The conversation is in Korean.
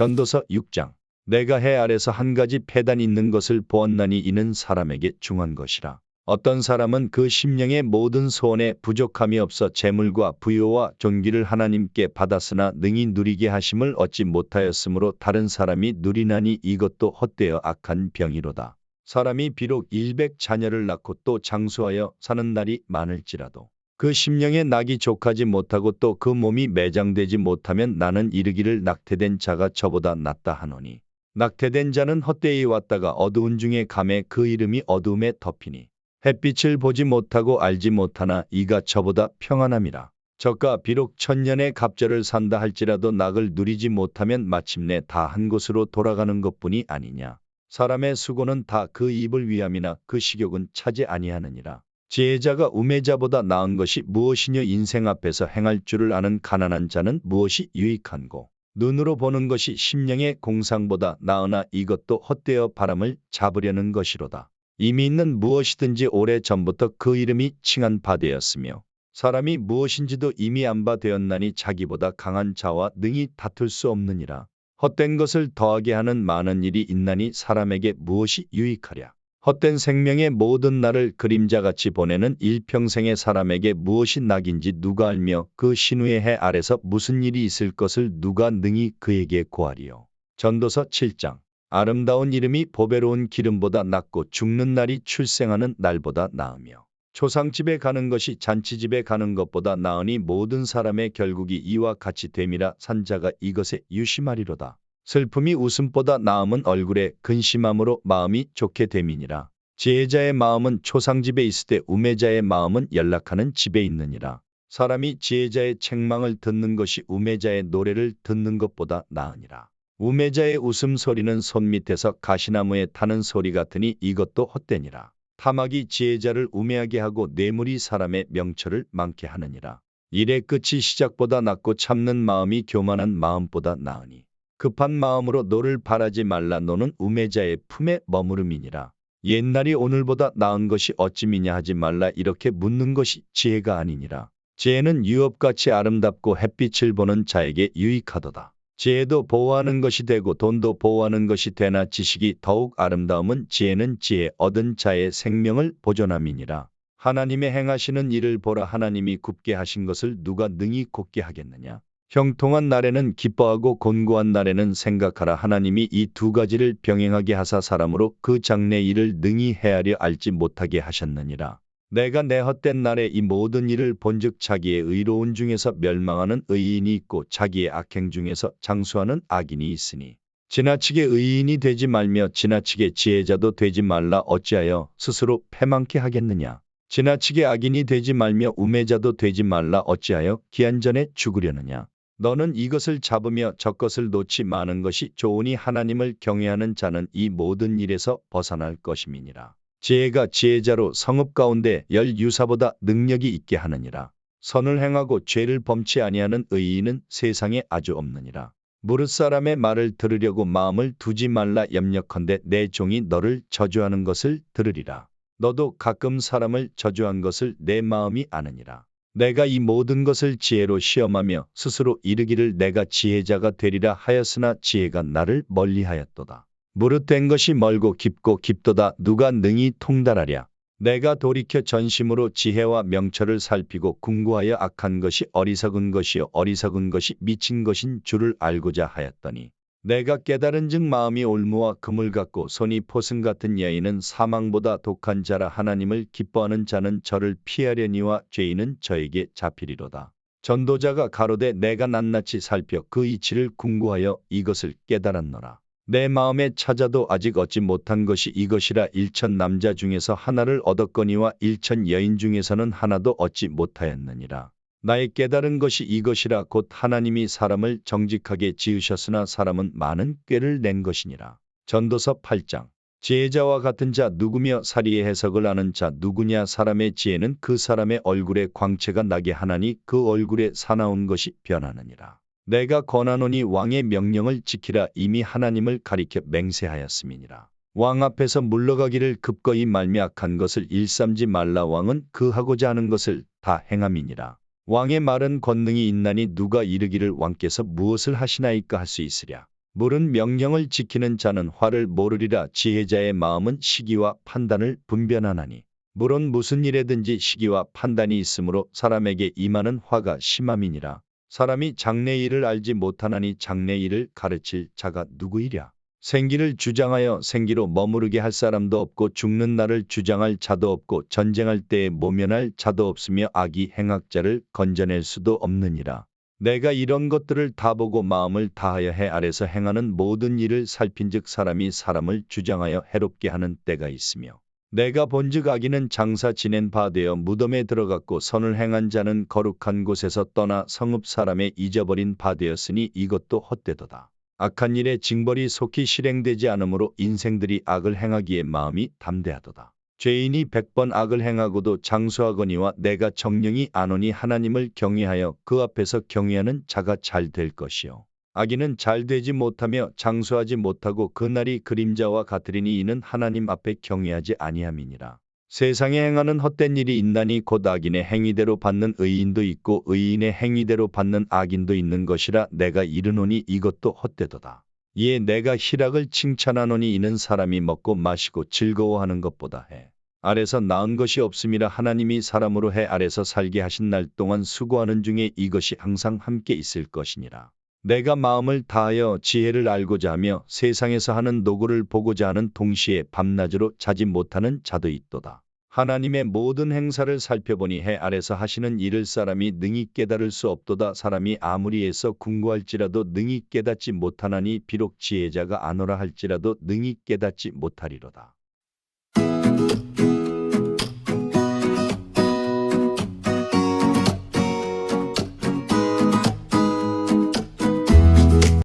전도서 6장 내가 해 아래서 한 가지 폐단 있는 것을 보았나니 이는 사람에게 중한 것이라. 어떤 사람은 그 심령의 모든 소원에 부족함이 없어 재물과 부요와 존귀를 하나님께 받았으나 능히 누리게 하심을 얻지 못하였으므로 다른 사람이 누리나니 이것도 헛되어 악한 병이로다. 사람이 비록 일백 자녀를 낳고 또 장수하여 사는 날이 많을지라도 그 심령에 낙이 족하지 못하고 또 그 몸이 매장되지 못하면 나는 이르기를 낙태된 자가 저보다 낫다 하노니 낙태된 자는 헛되이 왔다가 어두운 중에 감에 그 이름이 어두움에 덮이니 햇빛을 보지 못하고 알지 못하나 이가 저보다 평안함이라. 저가 비록 천년의 갑절을 산다 할지라도 낙을 누리지 못하면 마침내 다 한 곳으로 돌아가는 것뿐이 아니냐. 사람의 수고는 다 그 입을 위함이나 그 식욕은 차지 아니하느니라. 지혜자가 우매자보다 나은 것이 무엇이뇨 인생 앞에서 행할 줄을 아는 가난한 자는 무엇이 유익한고 눈으로 보는 것이 심령의 공상보다 나으나 이것도 헛되어 바람을 잡으려는 것이로다. 이미 있는 무엇이든지 오래 전부터 그 이름이 칭한 바 되었으며 사람이 무엇인지도 이미 안바 되었나니 자기보다 강한 자와 능히 다툴 수 없느니라. 헛된 것을 더하게 하는 많은 일이 있나니 사람에게 무엇이 유익하랴. 헛된 생명의 모든 날을 그림자같이 보내는 일평생의 사람에게 무엇이 낙인지 누가 알며 그 신우의 해 아래서 무슨 일이 있을 것을 누가 능히 그에게 고하리요. 전도서 7장 아름다운 이름이 보배로운 기름보다 낫고 죽는 날이 출생하는 날보다 나으며 초상집에 가는 것이 잔치집에 가는 것보다 나으니 모든 사람의 결국이 이와 같이 됨이라 산자가 이것에 유심하리로다. 슬픔이 웃음보다 나음은 얼굴에 근심함으로 마음이 좋게 됨이니라. 지혜자의 마음은 초상집에 있을 때 우매자의 마음은 연락하는 집에 있느니라. 사람이 지혜자의 책망을 듣는 것이 우매자의 노래를 듣는 것보다 나으니라. 우매자의 웃음소리는 손 밑에서 가시나무에 타는 소리 같으니 이것도 헛되니라. 탐악이 지혜자를 우매하게 하고 뇌물이 사람의 명철을 많게 하느니라. 일의 끝이 시작보다 낫고 참는 마음이 교만한 마음보다 나으니. 급한 마음으로 너를 바라지 말라 너는 우매자의 품에 머무름이니라. 옛날이 오늘보다 나은 것이 어찌미냐 하지 말라 이렇게 묻는 것이 지혜가 아니니라. 지혜는 유업같이 아름답고 햇빛을 보는 자에게 유익하도다. 지혜도 보호하는 것이 되고 돈도 보호하는 것이 되나 지식이 더욱 아름다움은 지혜는 지혜 얻은 자의 생명을 보존함이니라. 하나님의 행하시는 일을 보라 하나님이 굽게 하신 것을 누가 능히 곱게 하겠느냐. 형통한 날에는 기뻐하고 곤고한 날에는 생각하라 하나님이 이 두 가지를 병행하게 하사 사람으로 그 장래 일을 능히 헤아려 알지 못하게 하셨느니라. 내가 내 헛된 날에 이 모든 일을 본즉 자기의 의로운 중에서 멸망하는 의인이 있고 자기의 악행 중에서 장수하는 악인이 있으니 지나치게 의인이 되지 말며 지나치게 지혜자도 되지 말라 어찌하여 스스로 패망케 하겠느냐. 지나치게 악인이 되지 말며 우매자도 되지 말라 어찌하여 기한 전에 죽으려느냐. 너는 이것을 잡으며 저것을 놓지 마는 것이 좋으니 하나님을 경외하는 자는 이 모든 일에서 벗어날 것임이니라. 지혜가 지혜자로 성읍 가운데 열 유사보다 능력이 있게 하느니라. 선을 행하고 죄를 범치 아니하는 의인은 세상에 아주 없느니라. 무릇 사람의 말을 들으려고 마음을 두지 말라 염려컨대 내 종이 너를 저주하는 것을 들으리라. 너도 가끔 사람을 저주한 것을 내 마음이 아느니라. 내가 이 모든 것을 지혜로 시험하며 스스로 이르기를 내가 지혜자가 되리라 하였으나 지혜가 나를 멀리하였도다. 무릇 된 것이 멀고 깊고 깊도다 누가 능히 통달하랴. 내가 돌이켜 전심으로 지혜와 명철을 살피고 궁구하여 악한 것이 어리석은 것이요 어리석은 것이 미친 것인 줄을 알고자 하였더니 내가 깨달은 즉 마음이 올무와 금을 갖고 손이 포승 같은 여인은 사망보다 독한 자라 하나님을 기뻐하는 자는 저를 피하려니와 죄인은 저에게 잡히리로다. 전도자가 가로되 내가 낱낱이 살펴 그 이치를 궁구하여 이것을 깨달았노라. 내 마음에 찾아도 아직 얻지 못한 것이 이것이라 일천 남자 중에서 하나를 얻었거니와 일천 여인 중에서는 하나도 얻지 못하였느니라. 나의 깨달은 것이 이것이라 곧 하나님이 사람을 정직하게 지으셨으나 사람은 많은 꾀를 낸 것이니라. 전도서 8장 지혜자와 같은 자 누구며 사리의 해석을 아는 자 누구냐 사람의 지혜는 그 사람의 얼굴에 광채가 나게 하나니 그 얼굴에 사나운 것이 변하느니라. 내가 권하노니 왕의 명령을 지키라 이미 하나님을 가리켜 맹세하였음이니라. 왕 앞에서 물러가기를 급거이 말미 악한 것을 일삼지 말라 왕은 그 하고자 하는 것을 다 행함이니라. 왕의 말은 권능이 있나니 누가 이르기를 왕께서 무엇을 하시나이까 할 수 있으랴. 물은 명령을 지키는 자는 화를 모르리라. 지혜자의 마음은 시기와 판단을 분변하나니. 물은 무슨 일에든지 시기와 판단이 있으므로 사람에게 임하는 화가 심함이니라. 사람이 장래일을 알지 못하나니 장래일을 가르칠 자가 누구이랴 생기를 주장하여 생기로 머무르게 할 사람도 없고 죽는 날을 주장할 자도 없고 전쟁할 때에 모면할 자도 없으며 악이 행악자를 건져낼 수도 없느니라. 내가 이런 것들을 다 보고 마음을 다하여 해 아래서 행하는 모든 일을 살핀즉 사람이 사람을 주장하여 해롭게 하는 때가 있으며 내가 본즉 악인은 장사 지낸 바 되어 무덤에 들어갔고 선을 행한 자는 거룩한 곳에서 떠나 성읍 사람의 잊어버린 바 되었으니 이것도 헛되도다. 악한 일의 징벌이 속히 실행되지 않으므로 인생들이 악을 행하기에 마음이 담대하도다. 죄인이 백번 악을 행하고도 장수하거니와 내가 정령이 안오니 하나님을 경외하여 그 앞에서 경외하는 자가 잘 될 것이요. 악인은 잘 되지 못하며 장수하지 못하고 그날이 그림자와 같으리니 이는 하나님 앞에 경외하지 아니함이니라. 세상에 행하는 헛된 일이 있나니 곧 악인의 행위대로 받는 의인도 있고 의인의 행위대로 받는 악인도 있는 것이라 내가 이르노니 이것도 헛되도다. 이에 내가 희락을 칭찬하노니 이는 사람이 먹고 마시고 즐거워하는 것보다 해. 아래서 나은 것이 없음이라 하나님이 사람으로 해 아래서 살게 하신 날 동안 수고하는 중에 이것이 항상 함께 있을 것이니라. 내가 마음을 다하여 지혜를 알고자 하며 세상에서 하는 노고를 보고자 하는 동시에 밤낮으로 자지 못하는 자도 있도다. 하나님의 모든 행사를 살펴보니 해 아래서 하시는 일을 사람이 능히 깨달을 수 없도다. 사람이 아무리 애써 궁구할지라도 능히 깨닫지 못하나니 비록 지혜자가 아노라 할지라도 능히 깨닫지 못하리로다.